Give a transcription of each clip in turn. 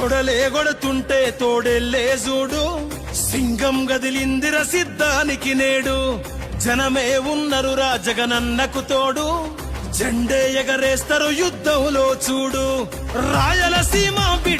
తొడలే కొడుతుంటే తోడెల్లే చూడు. సింగం గదిలిందిర సిద్ధానికి నేడు. జనమే ఉన్నరురా జగనన్నకు తోడు. జెండే ఎగరేస్తారు యుద్ధంలో చూడు. రాయలసీమ బిడ్డ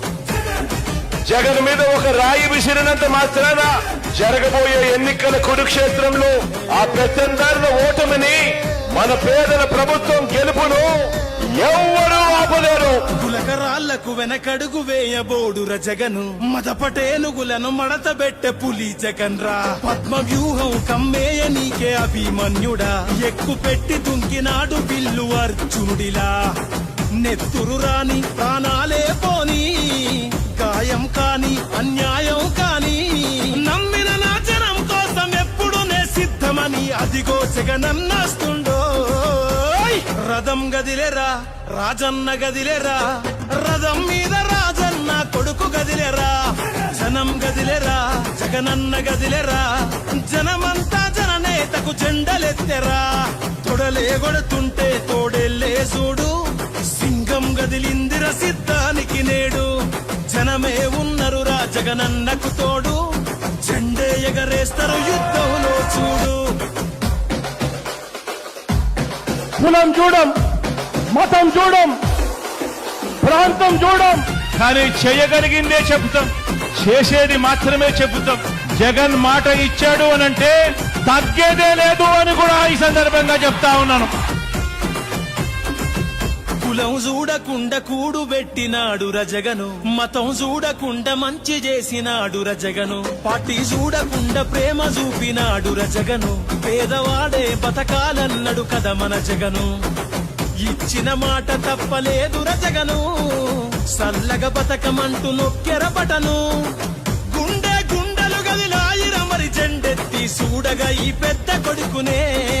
జగన్ మీద ఒక రాయి విసిరినంత మాత్రాన జరగబోయే ఎన్నికల కురుక్షేత్రంలో ఆ పెత్తందారుల ఓటమిని మన పేదల ప్రభుత్వం గెలుపును ఎవ్వరూ ఆపలేరు. కులకరాళ్ళకు వెనకడుగు వేయబోడుర జగను. మదపటేనుగులను మడతబెట్టె పులి జగన్ రా పద్మ వ్యూహం కమ్మేయ నీకే అభిమన్యుడా. ఎక్కు పెట్టి దుంకినాడు బిల్లు అర్జునుడిలా. నెత్తురు రాని ప్రాణ అన్యాయం కాని నమ్మిన నా జనం కోసం ఎప్పుడు నే సిద్ధమని అదిగో జగనన్నాస్తుండో. రథం గదిలేరా? రాజన్న గదిలేరా? రథం మీద రాజన్న కొడుకు గదిలేరా? జనం గదిలేరా? జగనన్న గదిలేరా? జనమంతా జననేతకు జెండలెత్తెరా? తొడలే కొడుతుంటే తోడెల్లే చూడు సింగం గదిలిందిర సిద్ధ జగనన్నకు తోడు జెండే ఎగరేస్తారు యుద్ధంలో చూడు. కులం చూడం మతం చూడం ప్రాంతం చూడం. కానీ చేయగలిగిందే చెబుతాం. చేసేది మాత్రమే చెబుతాం. జగన్ మాట ఇచ్చాడు అనంటే తగ్గేదే లేదు అని కూడా ఈ సందర్భంగా చెప్తా ఉన్నాను. కులం చూడకుండా కూడు పెట్టినాడు రజగను. మతం చూడకుండా మంచి చేసినాడు రజగను. పార్టీ చూడకుండా ప్రేమ చూపినాడు రజగను. పేదవాడే బతకాలన్నడు కదా మన జగను. ఇచ్చిన మాట తప్పలేదు రజగను. సల్లగ బతకమంటూ నొక్కెర బటను గుండె గుండెలు గదిలాయిర మరి జెండెత్తి చూడగా ఈ పెద్ద కొడుకునే.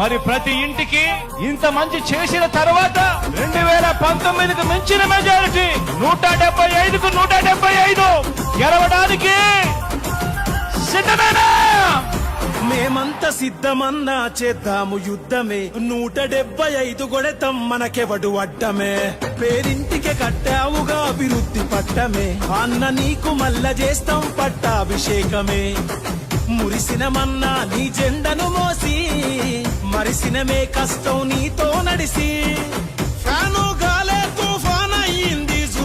మరి ప్రతి ఇంటికి ఇంత మంచి చేసిన తర్వాత రెండు వేల పంతొమ్మిదికి మించిన మెజారిటీ నూట డెబ్బై ఐదుకు నూట డెబ్బై ఐదు గెలవడానికి సిద్ధమేనా? మేమంత సిద్ధమన్నా చేద్దాము యుద్ధమే. నూట డెబ్బై ఐదు గొడెతం మనకెవడు అడ్డమే. పేరింటికి కట్టావుగా అభివృద్ధి పట్టమే. అన్న నీకు మల్ల చేస్తాం పట్టాభిషేకమే. మురిసినమన్నా నీ జెండను మోసి కష్టం నీతో నడిసి